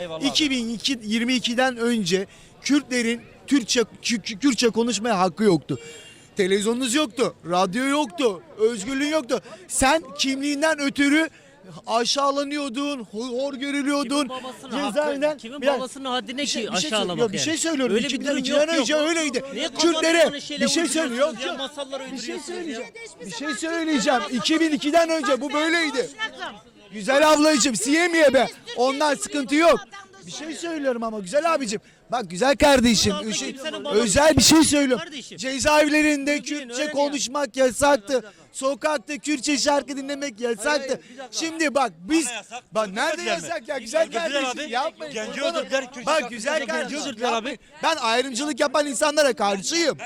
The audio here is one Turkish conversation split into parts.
Eyvallah abi. 2022'den önce Kürtlerin Türkçe Kü- Kü- Kürtçe konuşmaya hakkı yoktu. Televizyonunuz yoktu, radyo yoktu, özgürlüğün yoktu. Sen kimliğinden ötürü aşağılanıyordun, hor görülüyordun. Kimin babasının hakkı, kimin babasının haddine bir şey- ki bir şey aşağılamak ya bir şey söylüyorum. Öyle bir 2000'den durum yok, önce yok. öyleydi. Niye Kürtlere bir şey söylüyor. Yok yok. Bir şey söyleyeceğim. Bir şey söyleyeceğim. 2002'den önce bu böyleydi. Güzel ablacığım siyemiye be. Ondan sıkıntı yok. Bir şey söylüyorum ama güzel abicim. Bak güzel kardeşim. Bunun kimsenin özel bir şey söylüyorum. Kardeşim. Cezaevlerinde Kürtçe konuşmak yasaktı. Sokakta Kürtçe şarkı dinlemek yasaktı. Şimdi bak biz yasak, bak nerede mi? yasak ya güzel kardeşim abi. yapmayın. Genci kurban olayım. öldürdüler, Kürtçe Bak şarkı güzel genci kardeşim öldürdüler abi. yapmayın. Ben ayrımcılık yapan insanlara karşıyım.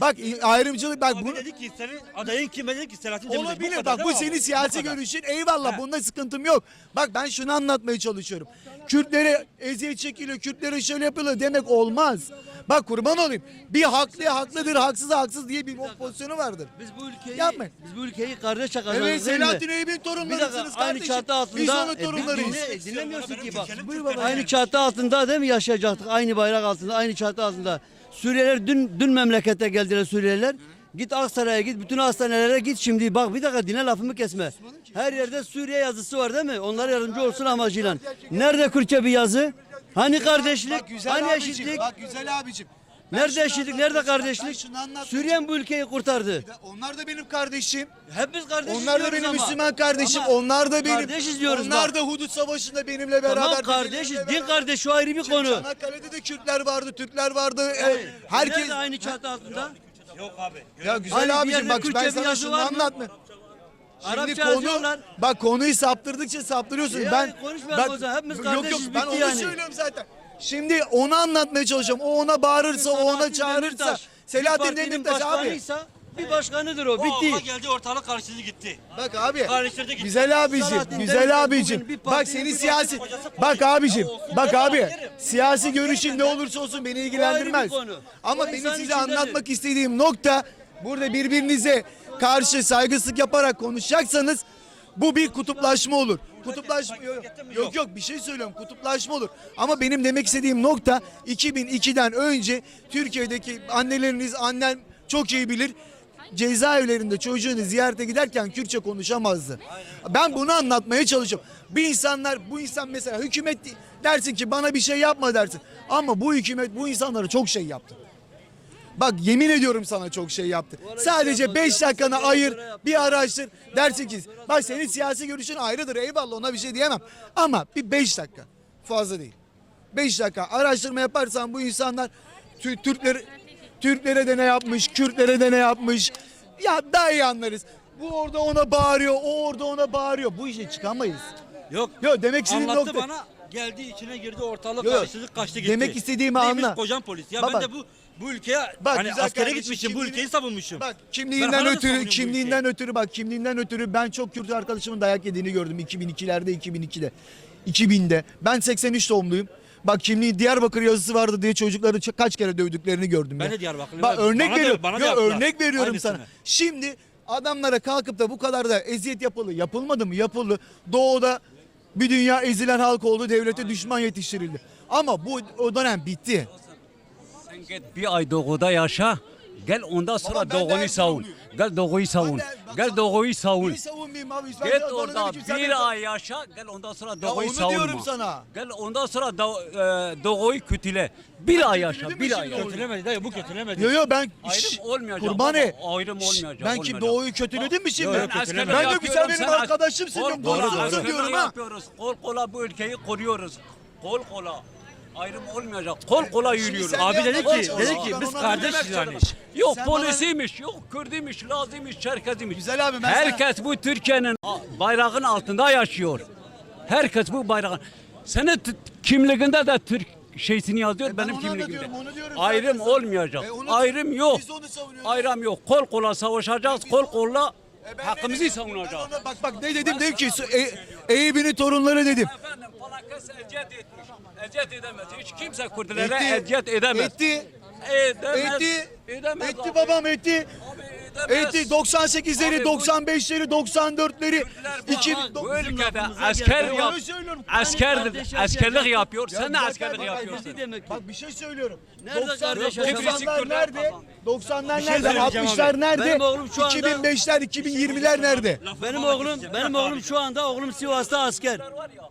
Bak ayrımcılık bak bu Abi dedi ki senin adayın kim? Ben dedim ki Selahattin Demirtaş. Olabilir kadar bak değil bu abi? senin siyasi kadar. görüşün eyvallah bunda sıkıntım yok. Bak ben şunu anlatmaya çalışıyorum. Kürtlere eziyet çekiliyor, Kürtlere şöyle yapılıyor demek olmaz. Bak kurban olayım. Bir haklıya haklıdır, haksız haksız diye bir pozisyonu vardır. Biz bu ülkeyi Yapmayın. biz bu ülkeyi kardeşe kazandık Evet değil mi? Selahattin Eyüp'ün dakika torunlarısınız aynı kardeşim. çatı altında Biz onun e, torunlarıyız. dinle- dinlemiyorsun ki bak. Buyur baba. Aynı çatı altında değil mi yaşayacaktık? Aynı bayrak altında, aynı çatı altında. Suriyeliler dün dün memlekete geldiler Suriyeliler. Git Aksaray'a git, bütün hastanelere git şimdi. Bak bir dakika dinle lafımı kesme. Her yerde Suriye yazısı var değil mi? Onlar yardımcı olsun amacıyla. Nerede Kürtçe bir yazı? Hani kardeşlik? Bak güzel Hani abicim, eşitlik? Bak güzel abicim. Nerede eşitlik? Nerede kardeşlik? şunu anlatmaya Suriye bu ülkeyi kurtardı. Onlar da benim kardeşim. Hepimiz kardeşiz Onlar da diyoruz benim ama. Müslüman kardeşim. Ama onlar da benim. Kardeşiz diyoruz Onlar bak. da hudut savaşında benimle beraber. Tamam benimle kardeşiz. beraber. Din kardeşi o ayrı bir konu. Çanakkale'de de Kürtler vardı, Türkler vardı. E, herkes Nerede aynı çatı altında? Yok abi. Ya güzel bir abicim yerde bak Kürtçe ben bir sana yazı şunu var mı? anlatma. Şimdi Arapça konu yazıyorlar. bak konuyu saptırdıkça saptırıyorsun. Ya ben konuşmayalım o zaman. Hepimiz yok yok kardeşiz, ben bitti onu yani. söylüyorum zaten. Şimdi onu anlatmaya çalışıyorum. O ona bağırırsa, o ona çağırırsa. Selahattin Demirtaş abi. bir başkanıdır o. O Bitti. geldi ortalık karıştırdı gitti. Bak abi. Kardeşleri gitti. Güzel abicim, güzel abicim. Bak bir siyasi Bak abicim. Bak abi. Siyasi görüşün ne olursa olsun beni ilgilendirmez. Ama O benim size anlatmak istediğim nokta burada birbirinize karşı saygısızlık yaparak konuşacaksanız bu bir kutuplaşma olur. Kutuplaşma yok, yok yok bir şey söylüyorum kutuplaşma olur. Ama benim demek istediğim nokta 2002'den önce Türkiye'deki anneleriniz annen çok iyi bilir cezaevlerinde çocuğunu ziyarete giderken Kürtçe konuşamazdı. Ben bunu anlatmaya çalışıyorum. Bir insanlar bu insan mesela hükümet dersin ki bana bir şey yapma dersin. Ama bu hükümet bu insanlara çok şey yaptı. Bak yemin ediyorum sana çok şey yaptı. Sadece 5 dakikanı ayır, bir araştır. Dersin ki bak senin siyasi görüşün ayrıdır eyvallah ona bir şey diyemem. Ama bir 5 dakika fazla değil. 5 dakika araştırma yaparsan bu insanlar Tü- Türkler Türklere de ne yapmış, Kürtlere de ne yapmış. Ya daha iyi anlarız. Bu orada ona bağırıyor, o orada ona bağırıyor. Bu işe çıkamayız. Yok. Yok demek istediğim Anlattı nokta. bana geldi içine girdi ortalık Yok, kaçtı gitti. Demek istediğimi Neymiş anla. kocam polis. Ya Baba. ben de bu bu ülkeye Bak hani güzel askere kardeşim, gitmişim bu kimliğini- ülkeyi savunmuşum. Bak Ben kimliğinden hala da ötürü, savunuyorum bu kimliğinden ötürü bak kimliğinden ötürü ben çok Kürt arkadaşımın dayak yediğini gördüm 2002'lerde, 2002'de, 2000'de. Ben 83 doğumluyum. Bak kimliği Diyarbakır yazısı vardı diye çocukları ç- kaç kere dövdüklerini gördüm. Ben ya. de Diyarbakırlıyım. Bak örnek da- veriyorum. bana da Yo, yaptılar. örnek veriyorum Aynısını. sana. Şimdi adamlara kalkıp da bu kadar da eziyet yapıldı. Yapılmadı mı? Yapıldı. Doğuda bir dünya ezilen halk oldu. Devlete düşman yetiştirildi. Ama bu o dönem bitti. Sen git bir ay doğuda yaşa. Gel ondan sonra ben de doğuyu savun. Erzurumluyum. Gel doğuyu savun. Ben de- bak- Gel doğuyu savun. Niye savunmayayım abi? Ben Git orada ki sen bir ay yaşa. Gel ondan sonra doğuyu savunma. diyorum sana. Gel ondan sonra do- e, doğuyu kötüle. Bir ay yaşa. kötüledim mi Bir ay şimdi yaşa. onu? Kötülemedi dayı bu kötülemedi. Yo yo ben Ayrım Şşş, olmayacak Kurban baba, ayrım Şşş, olmayacak, Ben kim olmayacak. doğuyu kötüledim mi şimdi? Yo, yo, ben, kötülemedi. ben de yapıyorum, güzel benim sen- arkadaşımsın diyorum. Doğru diyorum ha. yapıyoruz. Kol kola bu ülkeyi koruyoruz. Kol kola. Ayrım olmayacak. Kol kola yürüyoruz. sen Abi ne dedi ki anlatıyorsun? dedi ki biz onu kardeşiz yani. Yok Sen bana- polisiymiş, yok Kürdüymüş, Lazıymış, Çerkeziymiş. Güzel abi, ben Herkes bu Türkiye'nin bayrağın altında yaşıyor. Herkes bu bayrağın. Senin t- kimliğinde de Türk şeysini yazıyor E ben benim onu kimliğimde. onu diyorum Ayrım zaten. olmayacak. E onu- Ayrım yok. biz onu savunuyoruz. Ayrım yok. Kol kola savaşacağız. Kol kola E hakkımızı savunacağız. Ona bak bak ne dedim dedim ki e, Eyüp'ün torunları dedim. Kes eziyet etmiş. Eziyet edemez. Hiç kimse Kürtlere Etti, eziyet edemez. Etti. Edemez. Etti. Edemez Etti abi. babam etti. Abi edemez. Etti 98'leri, Abi bu- 95'leri, 94'leri, Bu 2000 bu ülkede lafımıza asker geldi. yap, Onu söylüyorum. asker Kardeş askerlik yaşayacak. yapıyor. Ya Sen de askerlik bak- yapıyorsun. Demek ki? Bak bir şey söylüyorum. Nerede 90, kardeş 90'lar yaşam? nerede? 90'lar şey nerede? söyleyeceğim 60'lar abi. nerede? Benim oğlum şu anda- 2005'ler, 2020'ler nerede? Benim oğlum, benim oğlum şu anda oğlum Sivas'ta asker. var ya.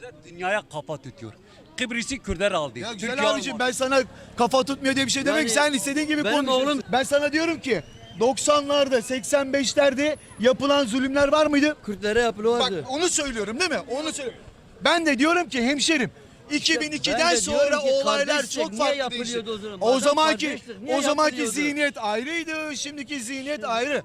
Kürtler dünyaya kafa tutuyor. Kıbrıs'ı Kürtler aldı. Ya güzel Türkiye abicim almadı. ben sana kafa tutmuyor diye bir şey demek Yani sen istediğin gibi benim konuşuyorsun. oğlum- Ben sana diyorum ki 90'larda 85'lerde yapılan zulümler var mıydı? Kürtlere Bak yapılıyordu. onu söylüyorum değil mi? Onu söylüyorum. Ben de diyorum ki hemşerim 2002'den ben de sonra olaylar çok farklı yapılıyordu değişti. o zaman? O zamanki o zamanki zihniyet ayrıydı, şimdiki zihniyet ayrı.